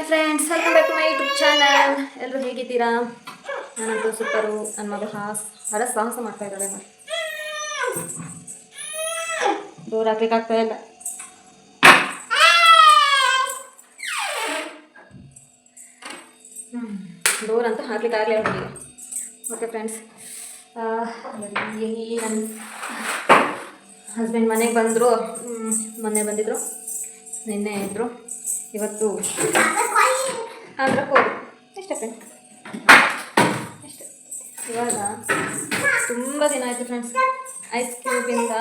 Hi friends welcome back to my YouTube channel ಎಲ್ಲರೂ ಹೇಗಿದ್ದೀರಾ? ನಾನಂತೂ ಸೂಪರು ನನ್ನ ಮಗಳು ಹಾಸ್ ಹರ ಸಾಹಸ ಮಾಡ್ತಾ ಇದ್ದಾಳೆ. ನಾನು ದೂರ ಹಾಕ್ಲಿಕ್ಕಾಗ್ತಾ ಇಲ್ಲ. ಡೋರ್ ಅಂತ ಹಾಕ್ಲಿಕ್ಕೆ ಆಗಲೇ ಅವರಿಗೆ ಓಕೆ ಫ್ರೆಂಡ್ಸ್ ನನ್ನ ಹಸ್ಬೆಂಡ್ ಮನೆಗೆ ಬಂದರು. ಮೊನ್ನೆ ಬಂದಿದ್ದರು ನಿನ್ನೆ ಇದ್ದರು ಇವತ್ತು ಆಂಧ್ರ ಹೋಗಿ ಎಷ್ಟೇ ಅಷ್ಟೇ ಇವಾಗ ತುಂಬ ದಿನ ಆಯಿತು ಫ್ರೆಂಡ್ಸ್ ಐಸ್ ಕ್ಯೂಬಿಂದ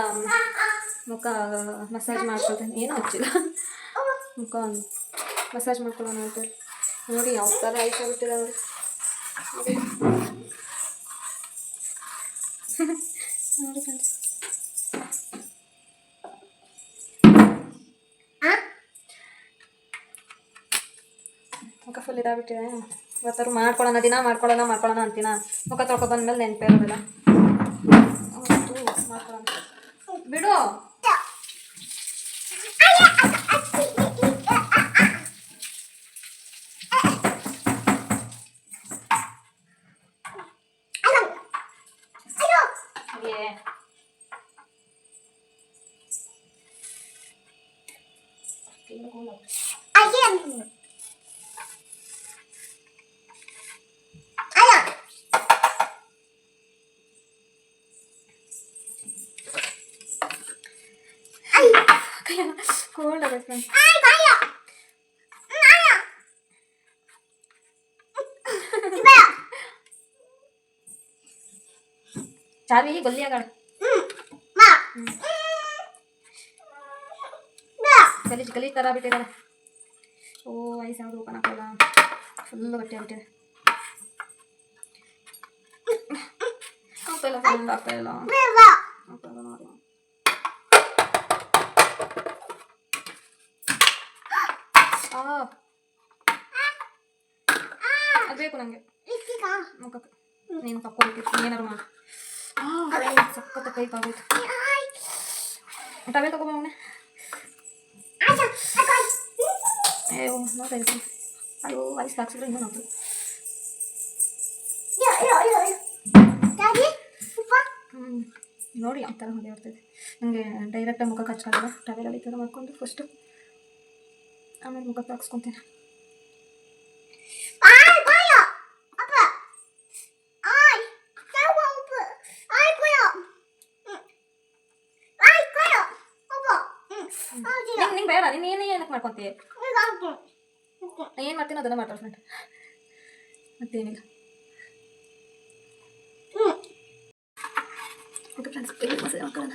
ಮುಖ ಮಸಾಜ್ ಮಾಡ್ಕೊಳ್ತೇನೆ. ಏನೂ ಹಚ್ಚಿಲ್ಲ ಮುಖ ಮಸಾಜ್ ಮಾಡ್ಕೊಳ್ಳೋಣ ಅಂತ. ನೋಡಿ, ಯಾವ ಥರ ಐಸ್ ಆಗ್ಬಿಟ್ಟಿದೆ ನೋಡಿ. ಫುಲ್ ಇವತ್ತಾರು ಮಾಡ್ಕೊಳ್ಳೋಣ ದಿನ ಮಾಡ್ಕೊಳ್ಳೋಣ ಮಾಡ್ಕೊಳ್ಳೋಣ ಅಂತೀನ? ಮುಖ ತೊಳ್ಕೊ ಬಂದ್ಮೇಲೆ ನೆನಪೇ ಇರೋದಿಲ್ಲ. ಬಿಡು. ಕೋಲ್ಡ್ ಆಗೈತೆ ಫ್ರೆಂಡ್ಸ್ ಚಾವಿ ಗೊಲ್ಲಿ ಆಗಾಳ ಗಲೀಜ್ ಗಲೀಜ್ ಥರ ಬಿಟ್ಟಿದ್ದಾಳೆ ಓ ಐಸ್ ಯಾವುದು ಓಪನ್ ಹಾಕೋಲ್ಲ ಫುಲ್ಲು ಗಟ್ಟಿ ಆಗ್ಬಿಟ್ಟಿದೆ ಆಗ್ತಾ ಇಲ್ಲ ಫ್ರೆಂಡ್ ಆಗ್ತಾ ಇಲ್ಲ ಆಗ್ತಾ ಇಲ್ಲ ನೋಡಿ ಆ. ಅದು ಬೇಕು ನನಗೆ ಮುಖಕ್ಕೆ. ನೀನು ತಕ್ಕೊಳ್ಬೇಕು ಏನಾರು ಮಾಡಿ. ಸಕ್ಕತ್ತ ಕೈ ಕಾಗೋಯ್ತು ಟವೆ ತಗೊಂಬ ಏ ನೋಡ್ತಾ ಇರ್ತೀನಿ ಅಯ್ಯೋ ಐಸ್ ಹಾಕ್ಸಿದ್ರೆ ಇನ್ನೂ ನೋಡ್ತು ನೋಡಿ ಯಾವ ಥರ ಹೊಡೆ ಬರ್ತೈತೆ ನನಗೆ ಡೈರೆಕ್ಟಾಗಿ ಮುಖ ಕಚ್ಚಾಗಲ್ಲ ಟವೆಲಲ್ಲಿ ಈ ಥರ ಮಾಡ್ಕೊಂಡು ಫಸ್ಟು ಆಮೇಲೆ ಮುಖಕ್ಕೆ ಹಾಕ್ಸ್ಕೊತೀನಿ ನಿಂಗೆ ಬೇಡ ನೀನು ಏನು ಏನಕ್ಕೆ ಮಾಡ್ಕೊತೀಯ ಏನು ಮಾಡ್ತೀನಿ ಅದನ್ನ ಫ್ರೆಂಡ್ ಮತ್ತೇನಿಲ್ಲ ಓಕೆ ಫ್ರೆಂಡ್ಸ್ ಮಸಾಲೆ ಮಾಡ್ಕೊಳ್ಳೋಣ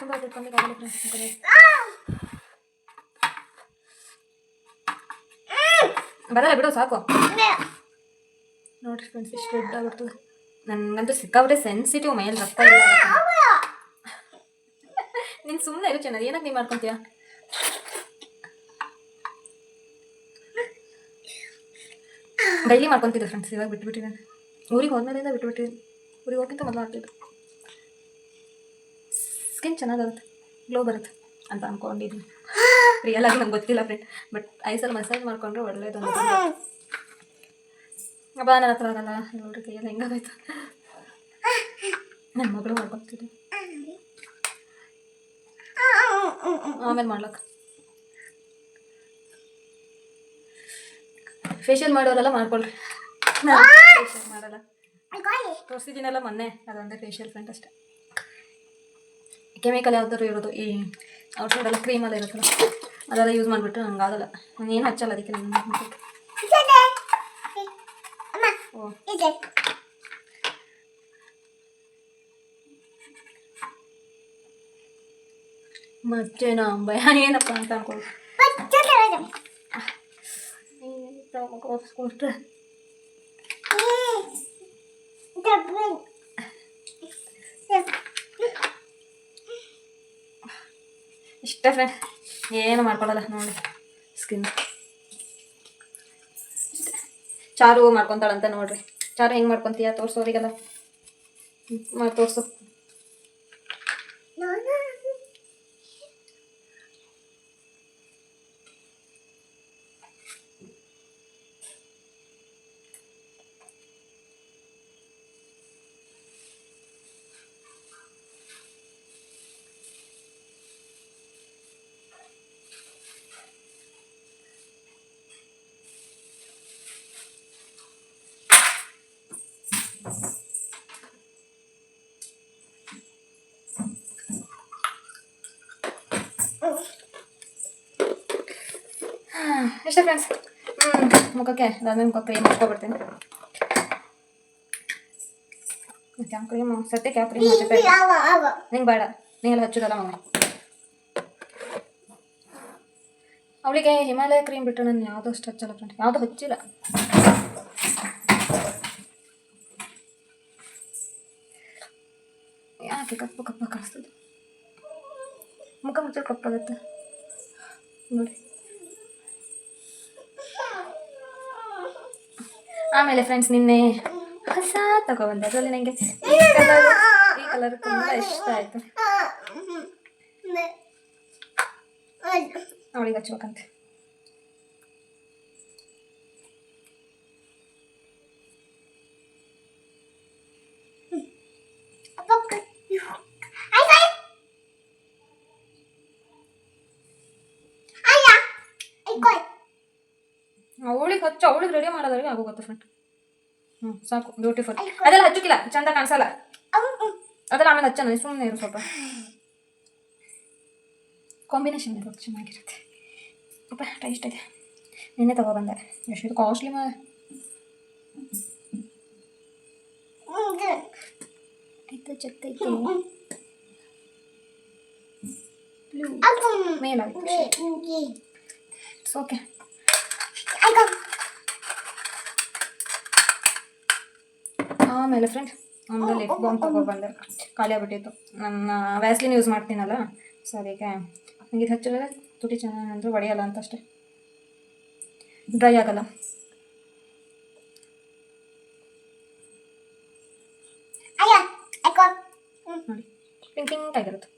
ತುಂಬ ಕಮ್ಮಿ ಆಗಲ್ಲ ಫ್ರೆಂಡ್ಸ್ ಬರಲ್ಲ ಬಿಡು ಸಾಕು. ನೋಡ್ರಿ ಫ್ರೆಂಡ್ಸ್ ಇಷ್ಟು ರೆಡ್ ಆಗ್ಬಿಡ್ತದೆ. ನನಗಂತೂ ಸಿಕ್ಕಾಬಿಟ್ಟೆ ಸೆನ್ಸಿಟಿವ್ ಮೈಲ್ ರಕ್ತ ಇಲ್ಲ ನೀನು ಸುಮ್ಮನೆ ಇರು ಚೆನ್ನಾಗಿ ಏನಕ್ಕೆ ನೀವು ಮಾಡ್ಕೊತೀಯ? ಡೈಲಿ ಮಾಡ್ಕೊತಿದ್ದೆ ಫ್ರೆಂಡ್ಸ್ ಇವಾಗ ಬಿಟ್ಬಿಟ್ಟಿದ್ದೇನೆ ಊರಿಗೆ ಹೋದ್ಮೇಲಿಂದ ಬಿಟ್ಬಿಟ್ಟಿದ್ದೀನಿ ಊರಿಗೆ ಹೋಗಿಂತ ಮೊದಲು ಮಾಡ್ತಿದ್ದೆ. ಸ್ಕಿನ್ ಚೆನ್ನಾಗಾಗುತ್ತೆ ಗ್ಲೋ ಬರುತ್ತೆ ಅಂತ ಅಂದ್ಕೊಂಡಿದ್ದೀನಿ ರಿಯಲ್ ಆಗಿ ನಂಗೆ ಗೊತ್ತಿಲ್ಲ ಫ್ರೆಂಡ್ ಬಟ್ ಐಸಲ್ಲಿ ಮಸಾಜ್ ಮಾಡಿಕೊಂಡ್ರೆ ಒಳ್ಳೇದು ಅಬ್ಬಾ ನನ್ನ ಹತ್ರ ಆಗಲ್ಲ ನೋಡ್ರಿ ಕೈಯಲ್ಲಿ ಹೆಂಗಾಗೋಯ್ತು ನನ್ನ ಮಗಳು ಮಾಡ್ಕೊತಿದ್ದೆ ಆಮೇಲೆ ಮಾಡ್ಲಕ್ಕ. ಫೇಶಿಯಲ್ ಮಾಡೋರೆಲ್ಲ ಮಾಡ್ಕೊಳ್ರಿ. ಫೇಶಿಯಲ್ ಮಾಡಲ್ಲ. ತೋರಿಸಿದ್ದೀನಲ್ಲ ಮೊನ್ನೆ ಅದೊಂದೇ ಫೇಶಿಯಲ್ ಫ್ರೆಂಡ್ ಅಷ್ಟೇ. ಕೆಮಿಕಲ್ ಯಾವ್ದಾದ್ರು ಇರೋದು ಈ ಔಟ್ಸೈಡೆಲ್ಲ ಕ್ರೀಮೆಲ್ಲ ಇರುತ್ತಲ್ಲ ಅದೆಲ್ಲ ಯೂಸ್ ಮಾಡಿಬಿಟ್ರೆ ನಂಗೆ ಆಗಲ್ಲ ನಾನು ಏನು ಹಚ್ಚಲ್ಲ ಅದಕ್ಕೆ ನನ್ನ ಮುಖಕ್ಕೆ. ಓ ಮತ್ತೇನ ಭಯ ಏನಪ್ಪ ಅಂತ ಅನ್ಕೊಂಡು ಇಷ್ಟ ಫ್ರೆಂಡ್ ಏನು ಮಾಡ್ಕೊಳಲ್ಲ ನೋಡಿ ಸ್ಕಿನ್ ಚಾರು ಮಾಡ್ಕೊತಾಳಂತ ನೋಡ್ರಿ ಚಾರು ಹೆಂಗೆ ಮಾಡ್ಕೊತೀಯ ತೋರಿಸೋರಿಗೆಲ್ಲ ಮಾಡಿ ತೋರಿಸು ಎಷ್ಟೇ ಫ್ರೆಂಡ್ಸ್ ಹ್ಞೂ ಮುಖಕ್ಕೆ ಮುಖಕ್ಕೆ ಕ್ರೀಮ್ ಹಾಕ್ಕೊಬಿಡ್ತೀನಿ. ಯಾವ ಕ್ರೀಮ್ ಸದ್ಯಕ್ಕೆ ಯಾವ ಕ್ರೀಮ್ ನಿಂಗೆ ಬೇಡ. ನೀವೆಲ್ಲ ಹಚ್ಚೋದಲ್ಲ ಮಮ್ಮ ಅವಳಿಗೆ ಹಿಮಾಲಯ ಕ್ರೀಮ್ ಬಿಟ್ಟರೆ ನಾನು ಯಾವುದೂ ಅಷ್ಟು ಹಚ್ಚಲ್ಲ ಫ್ರೆಂಡ್ ಯಾವುದೋ ಹಚ್ಚಿಲ್ಲ. ಯಾಕೆ ಕಪ್ಪು ಕಪ್ಪ ಕಾಣಿಸ್ತದೆ? ಮುಖ ಮುಚ್ಚ ಕಪ್ಪಾಗುತ್ತೆ ನೋಡಿ. ಆಮೇಲೆ ಫ್ರೆಂಡ್ಸ್ ನಿನ್ನೆ ಹೊಸ ತಗೊಬಂದೆ ಅದರಲ್ಲಿ ನನಗೆ ಈ ಕಲರ್ ಈ ಕಲರ್ ತುಂಬ ಇಷ್ಟ ಆಯಿತು. ಅವಳಿಗೆ ಹಚ್ಬೇಕಂತೆ ಅವಳಿಗೆ ಹಚ್ಚು ಅವಳಿಗೆ ರೆಡಿ ಮಾಡೋದ್ರಿಗೆ ಆಗೋಗುತ್ತೆ ಫ್ರೆಂಡ್ ಹ್ಞೂ ಸಾಕು ಬ್ಯೂಟಿಫುಲ್ ಅದೆಲ್ಲ ಹಚ್ಚಕ್ಕಿಲ್ಲ ಚಂದ ಕಾಣಿಸಲ್ಲ. ಅದೆಲ್ಲ ಆಮೇಲೆ ಹಚ್ಚ ನನಗೆ ಸುಮ್ಮನೆ ಇರು ಸ್ವಲ್ಪ. ಕಾಂಬಿನೇಷನ್ ಇರೋದು ಚೆನ್ನಾಗಿರುತ್ತೆ. ಸ್ವಲ್ಪ ಟೇಸ್ಟ್ ಇದೆ. ನಿನ್ನೆ ತಗೊಬಂದೆ. ಎಷ್ಟು ಕಾಸ್ಟ್ಲಿ ಮಾ? ಜೊತೆಗೆ ಮೇಲಾಗುತ್ತೆ ಓಕೆ ಆಮೇಲೆ ಫ್ರೆಂಡ್ ಒಂದು ಲಿಪ್ ಬಾಮ್ ತಗೊಬಂದೆ ಖಾಲಿ ಆಗ್ಬಿಟ್ಟಿತ್ತು. ನನ್ನ ವ್ಯಾಸ್ಲಿನ್ ಯೂಸ್ ಮಾಡ್ತೀನಲ್ಲ ಸೊ ಅದಕ್ಕೆ ನನಗೆ ಇದು ಹಚ್ಚಿದ್ರೆ ತುಟಿ ಚೆನ್ನಾಗಿ ಅಂದರೆ ಒಡೆಯಲ್ಲ ಅಂತ ಅಷ್ಟೇ ಡ್ರೈ ಆಗಲ್ಲ ನೋಡಿ ಪಿಂಕ್ ಪಿಂಕ್ ಆಗಿರುತ್ತೆ.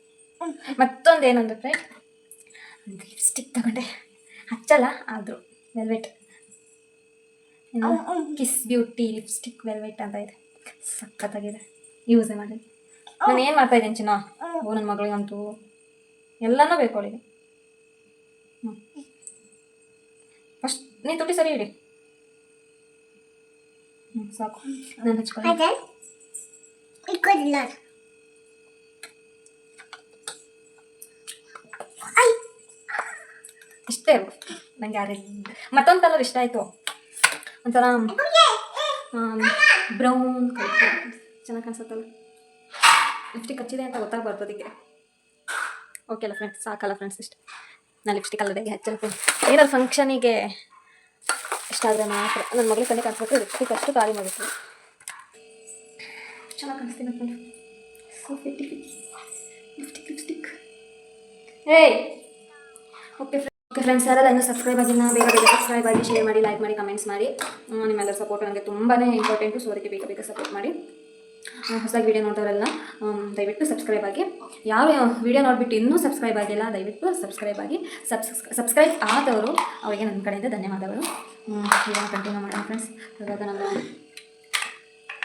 ಮತ್ತೊಂದು ಏನಂದ್ರೆ ಲಿಪ್ಸ್ಟಿಕ್ ತಗೊಂಡೆ. ಹಚ್ಚಲ್ಲ ಆದರೂ velvet kiss beauty lipstick velvet ಅಂತ ಇದೆ. ಸಖತ್ತಾಗಿದೆ. ಯೂಸೇ ಮಾಡಿ ನಾನು ಏನು ಮಾಡ್ತಾ ಇದ್ದೀನಿ ಚಿನ್ನ? ಓ ನನ್ನ ಮಗಳಿಗಂತೂ ಎಲ್ಲನೂ ಬೇಕು ಅವಳಿಗೆ. ಹ್ಞೂ ಫಸ್ಟ್ ನೀ ತುಟಿ ಸರಿ ಇಡಿ. ಹ್ಞೂ ಸಾಕು. ನಾನು ಹಚ್ಕೊಳ್ಳಿ. ಇಷ್ಟೇ ನಂಗೆ ಯಾರಿಲ್ಲ. ಮತ್ತೊಂದು ಕಲರ್ ಇಷ್ಟ ಆಯಿತು. ಒಂಥರ ಬ್ರೌನ್ ಕಲರ್. ಚೆನ್ನಾಗಿ ಕಾಣಿಸುತ್ತಲ್ಲ? ಲಿಪ್ಸ್ಟಿಕ್ ಹಚ್ಚಿದೆ ಅಂತ ಗೊತ್ತಾಗಬಾರ್ದು ಅದಕ್ಕೆ. ಓಕೆ ಅಲ್ಲ ಫ್ರೆಂಡ್ಸ್ ಸಾಕಲ್ಲ ಫ್ರೆಂಡ್ಸ್ ಇಷ್ಟು. ನಾನು ಲಿಪ್ಸ್ಟಿಕ್ ಅಲ್ಲದೆ ಹಚ್ಚಲ್ಲ ಫ್ರೆಂಡ್ಸ್ ಏನಾದ್ರು ಫಂಕ್ಷನಿಗೆ ಇಷ್ಟ ಆದರೆ ಮಾತ್ರ. ನನ್ನ ಮಗಳಿಗೆ ಕಣ್ಣೆ ಕಾಣಿಸ್ಬೇಕು ಲಿಪ್ಸ್ಟಿಕ್ ಅಷ್ಟು ಖಾಲಿ ಮಾಡಿತ್ತು ಚೆನ್ನಾಗಿ ಕಾಣಿಸ್ತೀನಿ ಫ್ರೆಂಡ್ ಸೊ ಲಿಪ್ಸ್ಟಿಕ್ ಲಿಪ್ಸ್ಟಿಕ್ ಏಯ್ ಓಕೆ ಓಕೆ ಫ್ರೆಂಡ್ಸ್ ಯಾರೆಲ್ಲ ಇನ್ನೂ ಸಬ್ಸ್ಕ್ರೈಬ್ ಆಗಿಲ್ಲ, ಬೇಗ ಬೇಗ ಸಬ್ಸ್ಕ್ರೈಬ್ ಆಗಿ ಶೇರ್ ಮಾಡಿ ಲೈಕ್ ಮಾಡಿ ಕಮೆಂಟ್ಸ್ ಮಾಡಿ. ನಿಮ್ಮೆಲ್ಲರ ಸಪೋರ್ಟ್ ನನಗೆ ತುಂಬಾ ಇಂಪಾರ್ಟೆಂಟು ಸೊ ಅದಕ್ಕೆ ಬೇಗ ಬೇಗ ಸಪೋರ್ಟ್ ಮಾಡಿ. ಹೊಸದಾಗಿ ವೀಡಿಯೋ ನೋಡೋರೆಲ್ಲ ದಯವಿಟ್ಟು ಸಬ್ಸ್ಕ್ರೈಬ್ ಆಗಿ. ಯಾವ ವಿಡಿಯೋ ನೋಡಿಬಿಟ್ಟು ಇನ್ನೂ ಸಬ್ಸ್ಕ್ರೈಬ್ ಆಗಿಲ್ಲ, ದಯವಿಟ್ಟು ಸಬ್ಸ್ಕ್ರೈಬ್ ಆಗಿ. ಸಬ್ಸ್ ಸಬ್ಸ್ಕ್ರೈಬ್ ಆದವರು ಅವರಿಗೆ ನನ್ನ ಕಡೆಯಿಂದ ಧನ್ಯವಾದಗಳು. ಈಗ ಕಂಟಿನ್ಯೂ ಮಾಡೋಣ ಫ್ರೆಂಡ್ಸ್ ಇವಾಗ ನಾನು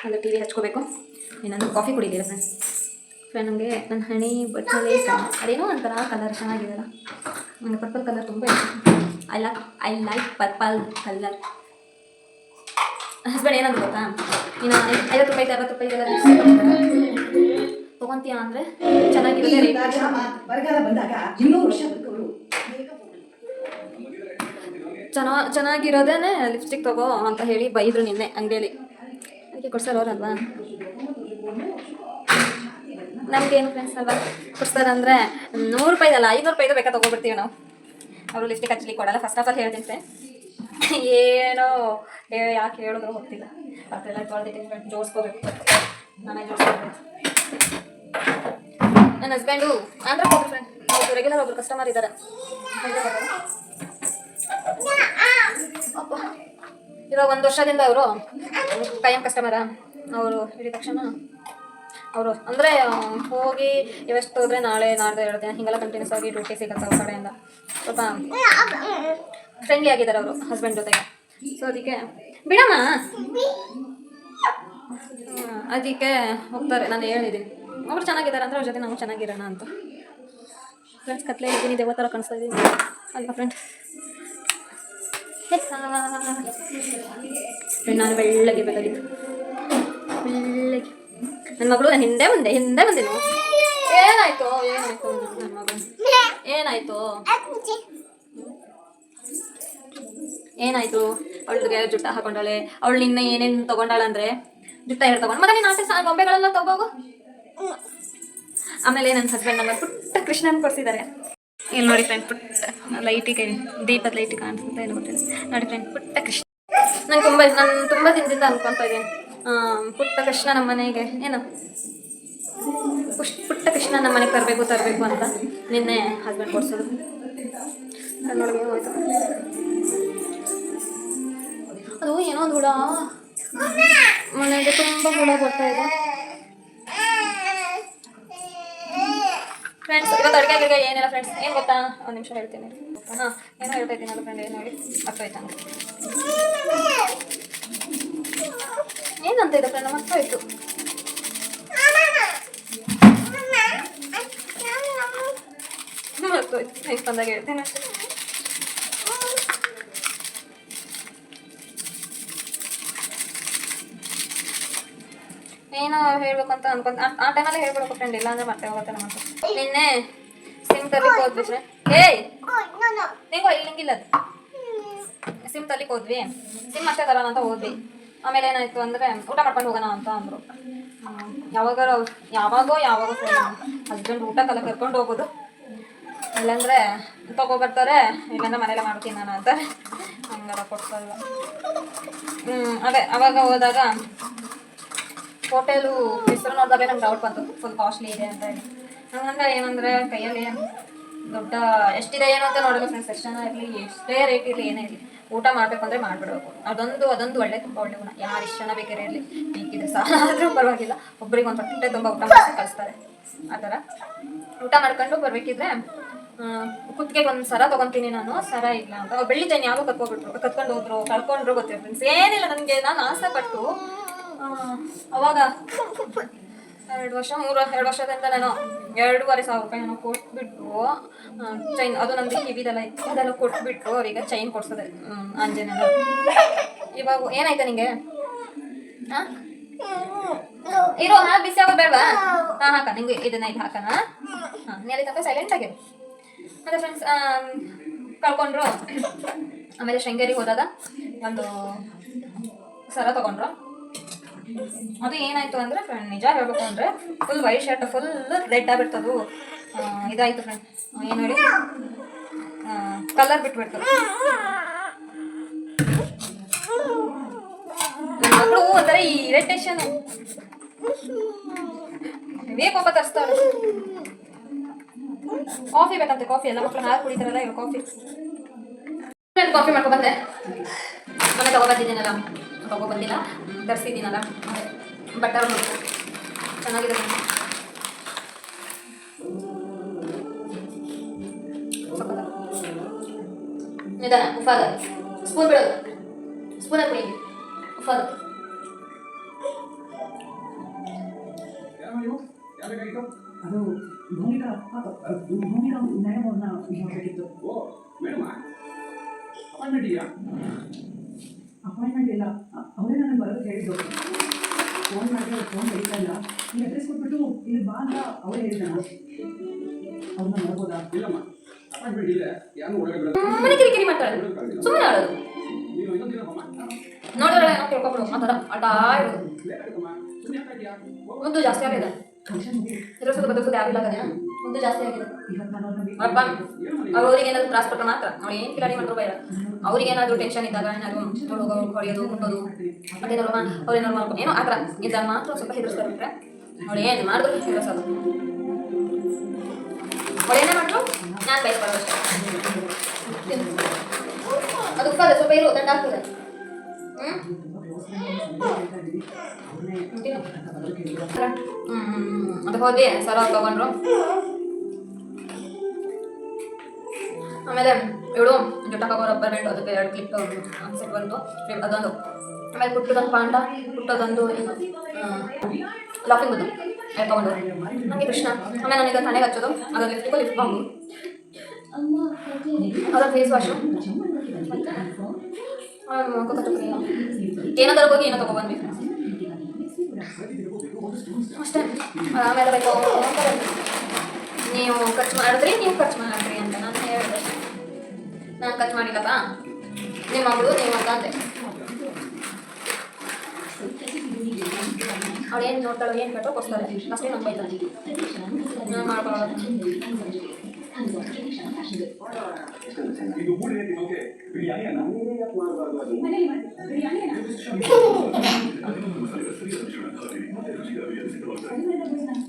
ಒಂದು ಟಿ ವಿ ಹಚ್ಕೋಬೇಕು. ಇನ್ನೊಂದು ಕಾಫಿ ಕುಡಿದಿರ ಫ್ರೆಂಡ್ಸ್ ಫ್ರೆಂಡ್ ನನಗೆ ನನ್ನ ಹಣೆ ಬಟ್ಟೆ ಅದೇನೋ ಒಂಥರ ಕಲರ್ ಚೆನ್ನಾಗಿದೆಯಲ್ಲ ನನಗೆ ಪರ್ಪಲ್ ಕಲರ್ ತುಂಬ ಇಷ್ಟ. I like I like purple colour husband ಏನಂತ ಗೊತ್ತಾ? ನೀನು ಐ- ಐವತ್ತು ರೂಪಾಯಿ ಅರವತ್ತು ರೂಪಾಯಿಗೆಲ್ಲ ತೊಗೊಂತೀಯ ಅಂದರೆ ಚೆನ್ನಾಗಿರುತ್ತೆ ಬರಗಾಲ ಬಂದಾಗ ಇನ್ನೂರು ವರ್ಷ ಚೆನ್ನಾ ಚೆನ್ನಾಗಿರೋದೇ ಲಿಪ್ಸ್ಟಿಕ್ ತಗೋ ಅಂತ ಹೇಳಿ ಬೈದರು ನಿನ್ನೆ ಅಂಗಡಿಯಲ್ಲಿ. ಅದಕ್ಕೆ ಕೊಡ್ಸೋರಲ್ವಾ ಏನು ಫ್ರೆಂಡ್ಸ್ ಅಲ್ವಾ? ಕೊಡ್ಸ್ತಾರಂದ್ರೆ ನೂರು ರೂಪಾಯಿದಲ್ಲ ಐನೂರು ರೂಪಾಯಿದು ಬೇಕಾ ತೊಗೊಬಿಡ್ತೀವಿ ನಾವು. ಅವರು ಲಿಪ್ಸ್ಟಿಕ್ ಹಚ್ಚಲಿಕ್ಕೆ ಕೊಡಲ್ಲ. ಫಸ್ಟ್ ಆಫ್ ಆಲ್ ಹೇಳ್ತೀನಿ ಏನೋ ಯಾಕೆ ಹೇಳಿದ್ರು ಗೊತ್ತಿಲ್ಲ. ಅದೆಲ್ಲ ತೊಳೆದಿಟ್ಟು ಜೋಡಿಸ್ಕೋಬೇಕು. ನಾನೇ ಜೋಡಿಸ್ಕೋಬೇಕು. ನನ್ನ ಹಸ್ಬೆಂಡು ಆಂಧ್ರ ಹೋಗ್ರಿ ಫ್ರೆಂಡ್ ಅವ್ರು ರೆಗ್ಯುಲರ್ ಒಬ್ರು ಕಸ್ಟಮರ್ ಇದ್ದಾರೆ ಇವಾಗ ಒಂದು ವರ್ಷದಿಂದ ಅವರು ಕಾಯಂ ಕಸ್ಟಮರ ಅವರು ಹೇಳಿದ ತಕ್ಷಣ ಅವರು ಅಂದರೆ ಹೋಗಿ ಇವತ್ತು ಹೋದರೆ ನಾಳೆ, ನಾಡ್ದು ಎರಡು ದಿನ, ಹಿಂಗೆಲ್ಲ ಕಂಟಿನ್ಯೂಸ್ ಆಗಿ ಡ್ಯೂಟಿ ಸಿಗುತ್ತೆ ಅವ್ರ ಕಡೆಯಿಂದ. ಸ್ವಲ್ಪ ಫ್ರೆಂಡ್ಲಿ ಆಗಿದ್ದಾರೆ ಅವರು ಹಸ್ಬೆಂಡ್ ಜೊತೆಗೆ. ಸೊ ಅದಕ್ಕೆ, ಬಿಡಮ್ಮ? ಅದಕ್ಕೆ ಹೋಗ್ತಾರೆ, ನಾನು ಹೇಳಿದ್ದೀನಿ. ಅವ್ರು ಚೆನ್ನಾಗಿದ್ದಾರೆ ಅಂದರೆ ಅವ್ರ ಜೊತೆ ನಾವು ಚೆನ್ನಾಗಿರೋಣ ಅಂತ. ಫ್ರೆಂಡ್ಸ್ ಕತ್ಲೆ ಇದ್ದೀನಿ ದೇವ ಥರ ಕಾಣಿಸ್ತಾ ಇದ್ದೀನಿ. ಫ್ರೆಂಡ್ ಫ್ರೆಂಡ್ ನಾನು ಬೆಳ್ಳಗೆ ಬೇಕಾಗಿತ್ತು ನನ್ನ ಮಗಳು ನಾನು ಹಿಂದೆ ಬಂದೆ ಹಿಂದೆ ಬಂದೆ ಏನಾಯ್ತು ಏನಾಯ್ತು ಏನಾಯ್ತು? ಏನಾಯ್ತು? ಅವಳಿಗೆ ಜುಟ್ಟ ಹಾಕೊಂಡಾಳೆ. ಅವಳು ನಿನ್ನ ಏನೇನು ತಗೊಂಡಾಳ ಅಂದ್ರೆ? ಜುಟ್ಟ ಹೇಳಿ ತಗೊಂಡು. ಮತ್ತೆ ನೀನು ಆಸೆ ಗೊಂಬೆಗಳೆಲ್ಲ ತಗೋಗು. ಆಮೇಲೆ ನನ್ನ ಹಸ್ಬೆಂಡ್ ನಮ್ಮ ಪುಟ್ಟ ಕೃಷ್ಣನ್ ಕೊಡ್ಸಿದ್ದಾರೆ. ಇಲ್ಲಿ ನೋಡಿ ಫ್ರೆಂಡ್ ಪುಟ್ಟ ಲೈಟಿಗೆ ದೀಪದ ಲೈಟ್ ಕಾಣಿಸುತ್ತೆ ಏನು ಗೊತ್ತಿಲ್ಲ ನೋಡಿ ಫ್ರೆಂಡ್ ಪುಟ್ಟ ಕೃಷ್ಣ. ನಂಗೆ ತುಂಬ, ನಾನು ತುಂಬ ದಿನದಿಂದ ಅನ್ಕೊಂತ ಇದ್ದೀನಿ. ಪುಟ್ಟ ಕೃಷ್ಣ ನಮ್ಮ ಮನೆಗೆ, ಏನು? ಪುಷ್ ಪುಟ್ಟ ಕೃಷ್ಣ ನಮ್ಮ ಮನೆಗೆ ತರಬೇಕು ತರಬೇಕು ಅಂತ ನಿನ್ನೆ ಹಸ್ಬೆಂಡ್ ಕೊಡ್ಸೋದು ಕಣ್ಣೊಳಗೆ ಹೋಯ್ತು ಅದು ಏನೋ ಒಂದು ಹುಳ. ಮನೆಗೆ ತುಂಬ ಹುಳ ಬರ್ತಾ ಇದೆ. ಫ್ರೆಂಡ್ಸ್ ಇವತ್ತು ಅಡುಗೆ ಅಡುಗೆ ಏನಿಲ್ಲ ಫ್ರೆಂಡ್ಸ್ ಏನು ಗೊತ್ತಾ? ಒಂದು ನಿಮಿಷ ಹೇಳ್ತೀನಿ. ಹಾಂ, ಏನೋ ಹೇಳ್ತಾ ಇದ್ದೀನಿ ಅದು ಫ್ರೆಂಡ್ ಏನು ನೋಡಿ? ನಂಗೆ ಏನಂತ ಇದೆ ಫ್ರೆಂಡ್ ಮರ್ತೋಯ್ತು ಮರ್ತೋಯ್ತು ನೆಕ್ಸ್ಟ್ ಬಂದಾಗ ಹೇಳ್ತೀನಿ. ಏನೋ ಹೇಳ್ಬೇಕು ಅಂತ ಅನ್ಕೊಂತ ಆ- ಟೈಮಲ್ಲಿ ಹೇಳ್ಬಿಡಬೇಕು ಫ್ರೆಂಡ್ ಇಲ್ಲ ಅಂದ್ರೆ ಮತ್ತೆ ಹೋಗುತ್ತೆ ನಮ್ಮ ನಿನ್ನೆ ಸಿಮ್ ತರ್ಲಿಕ್ಕೆ ಹೋದ್ವಿ ಫ್ರೆಂಡ್ ಏಯ್ ನಿಂಗೋ ಇಲ್ಲಿ ನಿಂಗಿಲ್ಲ ಅದು. ಸಿಮ್ ತರ್ಲಿಕ್ಕೆ ಹೋದ್ವಿ. ಸಿಮ್ ಮತ್ತೆ ತರೋಣ ಅಂತ ಹೋದ್ವಿ. ಆಮೇಲೆ ಏನಾಯ್ತು ಅಂದ್ರೆ ಊಟ ಮಾಡ್ಕೊಂಡು ಹೋಗೋಣ ಅಂತ ಅಂದ್ರು. ಯಾವಾಗ ಯಾವಾಗೋ ಯಾವಾಗ ಹಸ್ಬೆಂಡ್ ಊಟಕ್ಕೆಲ್ಲ ಕರ್ಕೊಂಡು ಹೋಗೋದು. ಇಲ್ಲಾಂದ್ರೆ ತಗೋ ಬರ್ತಾರೆ, ಇಲ್ಲಾಂದ್ರೆ ಮನೇಲೆ ಮಾಡ್ತೀನಿ ನಾನು ಅಂತ. ಹಂಗಾರ ಕೊಡ್ತಾ ಹ್ಮ್ ಹ್ಞೂ ಅದೇ ಅವಾಗ ಹೋದಾಗ ಹೋಟೆಲು ಹೆಸರು ನೋಡಿದಾಗ ನಂಗೆ ಡೌಟ್ ಬಂತು. ಫುಲ್ ಕಾಸ್ಟ್ಲಿ ಇದೆ ಅಂತ ಹೇಳಿ. ಹಂಗಂದ್ರೆ ಏನಂದ್ರೆ ಕೈಯಲ್ಲಿ ದೊಡ್ಡ ಎಷ್ಟಿದೆ ಏನು ಅಂತ ನೋಡಲ್ಲ ಫ್ರೆಂಡ್ಸ್ ಎಷ್ಟು ಜನ ಇರಲಿ, ಎಷ್ಟೇ ರೇಟ್ ಇರಲಿ, ಏನೇ ಇರಲಿ. ಊಟ ಮಾಡಬೇಕು ಅಂದ್ರೆ ಮಾಡಿಬಿಡ್ಬೇಕು. ಅದೊಂದು ಅದೊಂದು ಒಳ್ಳೆ, ತುಂಬ ಒಳ್ಳೆ ಗುಣ. ಯಾರು ಎಷ್ಟು ಜನ ಬೇಕಾದ್ರೆ ಇರಲಿ. ಬೇಕಿದ್ರೆ ಸಾಲ, ಆದರೂ ಪರವಾಗಿಲ್ಲ. ಒಬ್ಬರಿಗೆ ಒಂದು ಹೊಟ್ಟೆ ತುಂಬ ಊಟ ಮಾಡಿ ಕಳಿಸ್ತಾರೆ. ಆ ಥರ. ಊಟ ಮಾಡ್ಕೊಂಡು ಬರಬೇಕಿದ್ರೆ ಕುತ್ತಿಗೆಗೆ ಒಂದು ಸರ ತೊಗೊತೀನಿ ನಾನು. ಸರ ಇಲ್ಲ ಅಂತ. ಬೆಳ್ಳಿ ಚೈನ್ ಯಾವಾಗ ಕತ್ಕೊಬಿಟ್ರು ಕತ್ಕೊಂಡು ಹೋದ್ರು, ಕಳ್ಕೊಂಡ್ರು ಗೊತ್ತಿರ್ ಫ್ರೆಂಡ್ಸ್ ಏನಿಲ್ಲ, ನನಗೆ ನಾನು ಆಸೆ ಪಟ್ಟು ಅವಾಗ ಎರಡು ವರ್ಷ, ಮೂರು, ಎರಡು ವರ್ಷದಿಂದ ನಾನು ಎರಡೂವರೆ ಸಾವಿರ ರೂಪಾಯಿ ನಾನು ಕೊಟ್ಬಿಟ್ಟು ಚೈನ್ ಅದು ನಂದು ಕಿವಿದೆಲ್ಲ ಇತ್ತು ಅದೆಲ್ಲ ಕೊಟ್ಬಿಟ್ಟು ಅವರಿಗೆ ಚೈನ್ ಕೊಡ್ಸೋದೆ. ಅಂಜನ ಇವಾಗ ಏನಾಯ್ತಾ ನಿಂಗೆ? ಇರೋ ಹಾ ಬಿಸಿ ಆಗೋದು ಬೇಡವಾ? ಹಾ, ಹಾಕ, ನಿಂಗೆ ಇದನ್ನ ಇದು ಹಾಕಣ ಹಾಂ ನೆಲೆ ಸೈಲೆಂಟ್ ಆಗಿ ಅದೇ ಫ್ರೆಂಡ್ಸ್ ಕಳ್ಕೊಂಡ್ರು. ಆಮೇಲೆ ಶೃಂಗೇರಿಗೆ ಹೋದಾಗ ಒಂದು ಸರ ತಗೊಂಡ್ರು. ಅದು ಏನಾಯ್ತು ಅಂದ್ರೆ ಫ್ರೆಂಡ್ ನಿಜ ಹೇಳ್ಬೇಕು ಅಂದ್ರೆ full white shirt full red ಆಗ್ಬಿಡ್ತದು. ಇದಾಯಿತು ಫ್ರೆಂಡ್ ಏನು ಹೇಳಿ? ಕಲರ್ ಬಿಟ್ಬಿಡ್ತದೆ ಮಗಳು ಒಂಥರ ಈ ಇರಿಟೇಷನ್ ಇವೇ ಕೋಪ ತರಿಸ್ತಾಳೆ ಕಾಫಿ ಬೇಕಂತೆ ಕಾಫಿ ಎಲ್ಲ ಮಕ್ಕಳು ಹಾಲು ಕುಡಿತಾರಲ್ಲ, ಇವಾಗ ಕಾಫಿ ಕಾಫಿ ಮಾಡ್ಕೊ ಬಂದೆ. ಮನೆ ತಗೊಬಂದಿದ್ದೀನಲ್ಲ. ತಗೊಬಂದಿಲ್ಲ ತರಿಸಿದ್ದೀನಲ್ಲ ಬಟರ್ ಮಿಲ್ಕ್ ಚೆನ್ನಾಗಿದೆ ನಿಧಾನ ಉಫಾದ ಸ್ಪೂನ್ ಬಿಡೋದು ಸ್ಪೂನಲ್ಲಿ ಕುಡಿ ಉಫಾದ ಅದು ಭೂಮಿಕಾ ಭೂಮಿಕಾ ಮೇಡಮ್ ಅವ್ರನ್ನ ನೋಡಬೇಕಿತ್ತು ಓ ಮೇಡಮ್ ಅಪಾಯಿಂಟ್ಮೆಂಟ್ ಇಲ್ಲ ಅವರೇ ನನಗೆ ಬರೋದು ಹೇಳಿದ್ರು. ಫೋನ್ ಮಾಡಿದ್ರೆ ಫೋನ್ ಹೇಳ್ತಾ ಇಲ್ಲ. ಇಲ್ಲಿ ಅಡ್ರೆಸ್ ಕೊಟ್ಬಿಟ್ಟು ಇಲ್ಲಿ ಬಾ ಅಂತ ಅವರೇ ಹೇಳ್ತಾನೆ ಅವ್ರನ್ನ ನೋಡ್ಬೋದಾ? ಇಲ್ಲಮ್ಮ ಅಪಾಯಿಂಟ್ಮೆಂಟ್ ಇದೆ. ಯಾರು ಒಳಗೆ ಬಿಡೋದು ಮನೆ ಕಿರಿಕಿರಿ ಮಾಡ್ತಾರೆ. ಸುಮ್ಮನೆ ಆಡೋದು ನೀನು ಇನ್ನೊಂದು ದಿನ ಬಮ್ಮ ನೋಡಿದ್ರೆ ಏನೋ ಕೇಳ್ಕೊಬಿಡು ಮಾತಾಡ ಒಂದು ಜಾಸ್ತಿ ಆಗಿದೆ ಮುದ್ದು ಜಾಸ್ತಿ ಭೇಟಿ ಅಪ್ಪ, ಅವ್ರಿಗೆ ಏನಾದ್ರು ತ್ರಾಸ ಕೊಟ್ಟರೆ ಮಾತ್ರ. ಅವ್ರು ಏನು ಕಿಲಾಡಿ ಮಾಡ್ರು ಬೇಡ ಅವ್ರಿಗೆ ಏನಾದ್ರು ಟೆನ್ಷನ್ ಇದ್ದಾಗ ಏನಾದ್ರು ನೋಡೋದು ಹೊಡೆಯೋದು ಮುಟ್ಟೋದು ಮತ್ತೇನಾದ್ರು ಮಾ ಅವ್ರು ಏನಾದ್ರು ಮಾಡ್ಕೊಂಡು ಏನೋ ಆ ಥರ ಇದ್ದಾಗ ಮಾತ್ರ ಸ್ವಲ್ಪ ಹೆದರ್ಸ್ತಾರೆ ಬಿಟ್ರೆ ಅವ್ರು ಏನು ಮಾಡಿದ್ರು ಹೆದರ್ಸೋದು. ಅವ್ರು ಏನೇ ಮಾಡಿದ್ರು ನಾನು ಬಯಸ್ಕೊಳ್ಳೋದು ಅಷ್ಟೇ. ಅದು ಸ್ವಲ್ಪ ಇರು, ದಂಡ ಆಗ್ತದೆ ಹ್ಞೂ ತುಂಬ ಕ್ಲೋಸ್ ಫ್ರೆಂಡ್ ಹೇಳ್ತಾ ಇದ್ದೀನಿ ಅವ್ರನ್ನೇ ಅಂತ ಬರೋದಕ್ಕೆ ಹೇಳಿದ್ರು ಹ್ಞೂ ಅದು ಹೋಗಿ ಸರ ತಗೊಂಡ್ರು. ಆಮೇಲೆ ಇವಳು ಜುಟ್ಟಕ್ಕಾಗೋ ರಬ್ಬರ್ ಬ್ಯಾಂಡ್, ಅದಕ್ಕೆ ಎರಡು ಕ್ಲಿಪ್ ಸೆಟ್ ಬಂತು. ಅದೊಂದು. ಆಮೇಲೆ ಪುಟ್ಟದೊಂದು ಪಾಂಡ ಪುಟ್ಟದೊಂದು ಲಾಫಿಂಗ್ ಬಂದು ತಗೊಂಡು ನನಗೆ ಕೃಷ್ಣ. ಆಮೇಲೆ ನನಗೆ ತಲೆಗೆ ಹಚ್ಚೋದು. ಅದ್ರ ಲಿಫ್ಟ್ ಲಿಫ್ಟ್ ಬಾಂಬು ಅದರ ಫೇಸ್ ವಾಶು ಏನಾದರೂ ಹೋಗಿ ಏನೋ ತಗೊಬಂದ್ವಿ ಅಷ್ಟೇ. ಆಮೇಲೆ ಬೇಕು. ನೀವು ಖರ್ಚು ಮಾಡಿದ್ರಿ, ನೀವು ಖರ್ಚು ಮಾಡಿದ್ರಿ ಅಂತ ನಾನು ಹೇಳಿದೆ. ನಾನು ಖರ್ಚು ಮಾಡಿಲ್ಲಪ್ಪ. ನಿಮ್ಮ ಮಗಳು ನೀವು ಅಂತ ಅಂದೆ ಅವಳು ಏನು ನೋಡ್ತಾಳೆ, ಏನು ಬೇಕೋ ಕೊಡ್ತಾರೆ ಅಷ್ಟೇ ನಂಗೆ ಬೈತಾಳೆ. ನಾನು ಮಾಡ್ಕೊಳ್ಳೋದು ಇದು ಮೂರನೇ ದಿನಕ್ಕೆ ಬಿರಿಯಾನಿ ಅನ್ನ ಮನೇಲಿ ಮಾಡಿ ಬಿರಿಯಾನಿ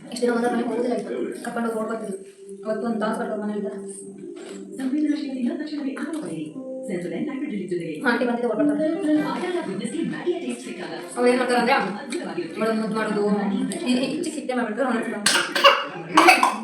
ಇಷ್ಟು ದಿನ ಒಂದರ ಮನೆಗೆ ಹೋಗೋದಿಲ್ಲ ಇತ್ತು ಕರ್ಕೊಂಡು ಹೋಗಿ ಬರ್ತಿದ್ರು ಅವತ್ತು ಒಂದು ತಾಸು ಕರ್ಕೊಂಡು ಮನೇಲಿ ಇದ್ದಾರೆ ಸಂವೇದನಾಶೀಲತೆಯಿಂದ ತಕ್ಷಣವೇ ಆಹಾರ ಪಡೆಯಿರಿ ಸೆನ್ಸೊಲೈನ್ ನೈಟ್ರೋಜನ್ ಜೊತೆಗೆ ಆಂಟಿ ಬಂದಿದ್ದು ಹೊರಡ್ತಾರೆ ಆಹಾರ ಬಿಸ್ನೆಸ್ಗೆ ಮ್ಯಾಗಿಯ ಟೇಸ್ಟ್ ಬೇಕಾದ ಅವ್ರು ಏನು ಮಾಡ್ತಾರೆ ಅಂದರೆ ಅದ್ಭುತವಾಗಿರುತ್ತೆ ಅವಳು ಮುದ್ದು ಮಾಡೋದು ಚಿಕ್ಕ ಸಿಟ್ಟೆ ಮಾಡಿಬಿಟ್ರೆ ಅವನು